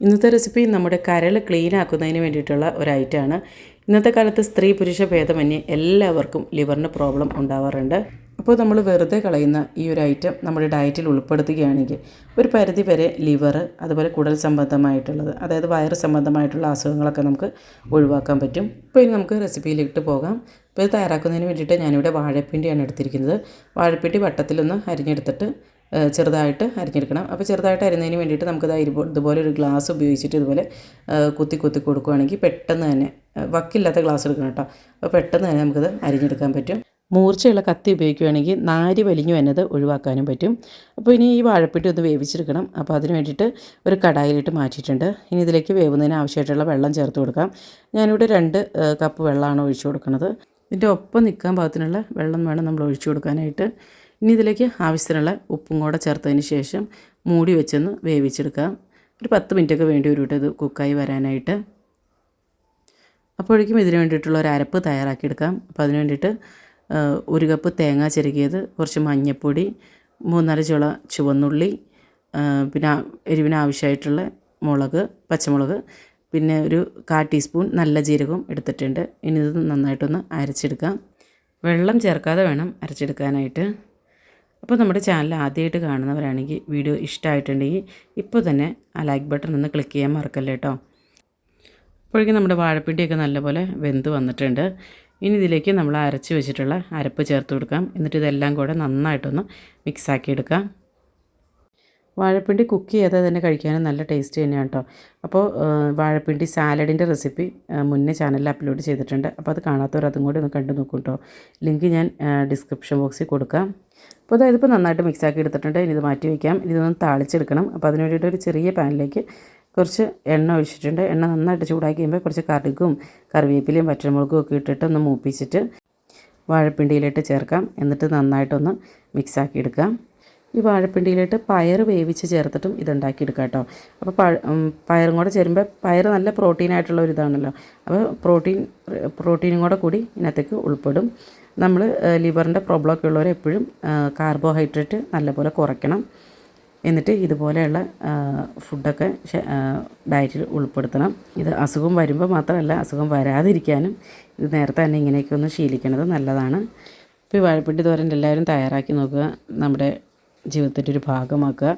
ഇന്നത്തെ റെസിപ്പി നമ്മുടെ കരൾ ക്ലീൻ ആക്കുന്നതിന് വേണ്ടിയിട്ടുള്ള ഒരു ഐറ്റമാണ് ഇന്നത്തെ കാലത്ത് സ്ത്രീ പുരുഷ ഭേദമന്യേ എല്ലാവർക്കും ലിവറിന് പ്രോബ്ലം ഉണ്ടാവാറുണ്ട്. അപ്പോൾ നമ്മൾ വെറുതെ കളയുന്ന ഈ ഒരു ഐറ്റം നമ്മുടെ ഡയറ്റിൽ ഉൾപ്പെടുത്തുകയാണെങ്കിൽ ഒരു പരിധി വരെ ലിവർ അതുപോലെ കുടൽ സംബന്ധമായിട്ടുള്ളത് അതായത് വയറ് സംബന്ധമായിട്ടുള്ള അസുഖങ്ങളൊക്കെ നമുക്ക് ഒഴിവാക്കാൻ പറ്റും. ഇപ്പോൾ ഇനി നമുക്ക് റെസിപ്പിയിലിട്ട് പോകാം. ഇപ്പോൾ ഇത് തയ്യാറാക്കുന്നതിന് വേണ്ടിയിട്ട് ഞാനിവിടെ വാഴപ്പിണ്ടിയാണ് എടുത്തിരിക്കുന്നത്. വാഴപ്പിണ്ടി വട്ടത്തിലൊന്ന് അരിഞ്ഞെടുത്തിട്ട് ചെറുതായിട്ട് അരിഞ്ഞെടുക്കണം. അപ്പോൾ ചെറുതായിട്ട് അരിഞ്ഞതിന് വേണ്ടിയിട്ട് നമുക്കത് ഇതുപോ ഇതുപോലെ ഒരു ഗ്ലാസ് ഉപയോഗിച്ചിട്ട് ഇതുപോലെ കുത്തി കുത്തി കൊടുക്കുകയാണെങ്കിൽ പെട്ടെന്ന് തന്നെ വക്കില്ലാത്ത ഗ്ലാസ് എടുക്കണം കേട്ടോ. അപ്പോൾ പെട്ടെന്ന് തന്നെ നമുക്കത് അരിഞ്ഞെടുക്കാൻ പറ്റും. മൂർച്ചയുള്ള കത്തി ഉപയോഗിക്കുകയാണെങ്കിൽ നാരി വലിഞ്ഞു വന്നത് ഒഴിവാക്കാനും പറ്റും. അപ്പോൾ ഇനി ഈ വാഴപ്പിട്ടി ഒന്ന് വേവിച്ചെടുക്കണം. അപ്പോൾ അതിന് വേണ്ടിയിട്ട് ഒരു കടായിലിട്ട് മാറ്റിയിട്ടുണ്ട്. ഇനി ഇതിലേക്ക് വേവുന്നതിന് ആവശ്യമായിട്ടുള്ള വെള്ളം ചേർത്ത് കൊടുക്കാം. ഞാനിവിടെ രണ്ട് കപ്പ് വെള്ളമാണ് ഒഴിച്ചു കൊടുക്കുന്നത്. ഇതിന്റെ ഒപ്പം നിൽക്കാൻ പാകത്തിനുള്ള വെള്ളം വേണം നമ്മൾ ഒഴിച്ചു കൊടുക്കാനായിട്ട്. ഇനി ഇതിലേക്ക് ആവശ്യത്തിനുള്ള ഉപ്പും കൂടെ ചേർത്തതിന് ശേഷം മൂടി വെച്ചൊന്ന് വേവിച്ചെടുക്കാം. ഒരു പത്ത് മിനിറ്റൊക്കെ വേണ്ടി വരും കേട്ടോ ഇത് കുക്കായി വരാനായിട്ട്. അപ്പോഴേക്കും ഇതിന് വേണ്ടിയിട്ടുള്ള ഒരു അരപ്പ് തയ്യാറാക്കിയെടുക്കാം. അപ്പോൾ അതിന് വേണ്ടിയിട്ട് ഒരു കപ്പ് തേങ്ങ ചെരുകിയത് കുറച്ച് മഞ്ഞൾപ്പൊടി മൂന്നാൽ ചുള ചുവന്നുള്ളി പിന്നെ എരിവിനാവശ്യമായിട്ടുള്ള മുളക് പച്ചമുളക് പിന്നെ ഒരു കാ ടീസ്പൂൺ നല്ല ജീരകവും എടുത്തിട്ടുണ്ട്. ഇനി ഇത് നന്നായിട്ടൊന്ന് അരച്ചെടുക്കാം. വെള്ളം ചേർക്കാതെ വേണം അരച്ചെടുക്കാനായിട്ട്. അപ്പോൾ നമ്മുടെ ചാനൽ ആദ്യമായിട്ട് കാണുന്നവരാണെങ്കിൽ വീഡിയോ ഇഷ്ടമായിട്ടുണ്ടെങ്കിൽ ഇപ്പോൾ തന്നെ ആ ലൈക്ക് ബട്ടൺ ഒന്ന് ക്ലിക്ക് ചെയ്യാൻ മറക്കല്ലേ കേട്ടോ. അപ്പോഴേക്കും നമ്മുടെ വാഴപ്പിണ്ടിയൊക്കെ നല്ലപോലെ വെന്ത് വന്നിട്ടുണ്ട്. ഇനി ഇതിലേക്ക് നമ്മൾ അരച്ച് വെച്ചിട്ടുള്ള അരപ്പ് ചേർത്ത് കൊടുക്കാം. എന്നിട്ട് ഇതെല്ലാം കൂടെ നന്നായിട്ടൊന്ന് മിക്സാക്കി എടുക്കാം. വാഴപ്പിണ്ടി കുക്ക് ചെയ്താൽ തന്നെ കഴിക്കാനും നല്ല ടേസ്റ്റ് തന്നെയാണ് കേട്ടോ അപ്പോൾ വാഴപ്പിണ്ടി സാലഡിന്റെ റെസിപ്പി മുന്നേ ചാനലിൽ അപ്ലോഡ് ചെയ്തിട്ടുണ്ട്. അപ്പോൾ അത് കാണാത്തവർ അതും കൂടി ഒന്ന് കണ്ടു നോക്കും കേട്ടോ ലിങ്ക് ഞാൻ ഡിസ്ക്രിപ്ഷൻ ബോക്സിൽ കൊടുക്കാം. അപ്പോൾ അതായത് ഇപ്പോൾ നന്നായിട്ട് മിക്സാക്കി എടുത്തിട്ടുണ്ട്. ഇനി ഇത് മാറ്റി വയ്ക്കാം ഇതൊന്ന് താളിച്ചെടുക്കണം. അപ്പോൾ അതിന് വേണ്ടിയിട്ട് ഒരു ചെറിയ പാനിലേക്ക് കുറച്ച് എണ്ണ ഒഴിച്ചിട്ടുണ്ട്. എണ്ണ നന്നായിട്ട് ചൂടാക്കി കഴിയുമ്പോൾ കുറച്ച് കടുകും കറിവേപ്പിലയും പച്ചമുളകും ഒക്കെ ഇട്ടിട്ട് ഒന്ന് മൂപ്പിച്ചിട്ട് വാഴപ്പിണ്ടിയിലിട്ട് ചേർക്കാം. എന്നിട്ട് നന്നായിട്ടൊന്ന് മിക്സാക്കി എടുക്കാം. ഈ വാഴപ്പിണ്ടിയിലിട്ട് പയർ വേവിച്ച് ചേർത്തിട്ടും ഇതുണ്ടാക്കിയെടുക്കാം കേട്ടോ. അപ്പോൾ പയറും കൂടെ ചേരുമ്പോൾ പയർ നല്ല പ്രോട്ടീൻ ആയിട്ടുള്ള ഒരു ഇതാണല്ലോ. അപ്പോൾ പ്രോട്ടീൻ പ്രോട്ടീനും കൂടെ കൂടി ഇതിനകത്തേക്ക് ഉൾപ്പെടും. നമ്മൾ ലിവറിന്റെ പ്രോബ്ലമൊക്കെ ഉള്ളവർ എപ്പോഴും കാർബോഹൈഡ്രേറ്റ് നല്ലപോലെ കുറയ്ക്കണം. എന്നിട്ട് ഇതുപോലെയുള്ള ഫുഡൊക്കെ ഡയറ്റിൽ ഉൾപ്പെടുത്തണം. ഇത് അസുഖം വരുമ്പോൾ മാത്രമല്ല അസുഖം വരാതിരിക്കാനും ഇത് നേരത്തെ തന്നെ ഇങ്ങനെയൊക്കെ ഒന്ന് ശീലിക്കുന്നത് നല്ലതാണ്. ഇപ്പോൾ ഈ വാഴപ്പിണ്ടി തോരൻ എല്ലാവരും തയ്യാറാക്കി നോക്കുക. നമ്മുടെ ജീവിതത്തിന്റെ ഒരു ഭാഗമാക്കുക.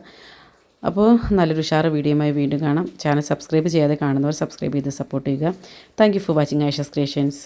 അപ്പോൾ നല്ലൊരു ഉഷാറ് വീഡിയോയുമായി വീണ്ടും കാണാം. ചാനൽ സബ്സ്ക്രൈബ് ചെയ്യാതെ കാണുന്നവർ സബ്സ്ക്രൈബ് ചെയ്ത് സപ്പോർട്ട് ചെയ്യുക. Thank for watching Ashes creations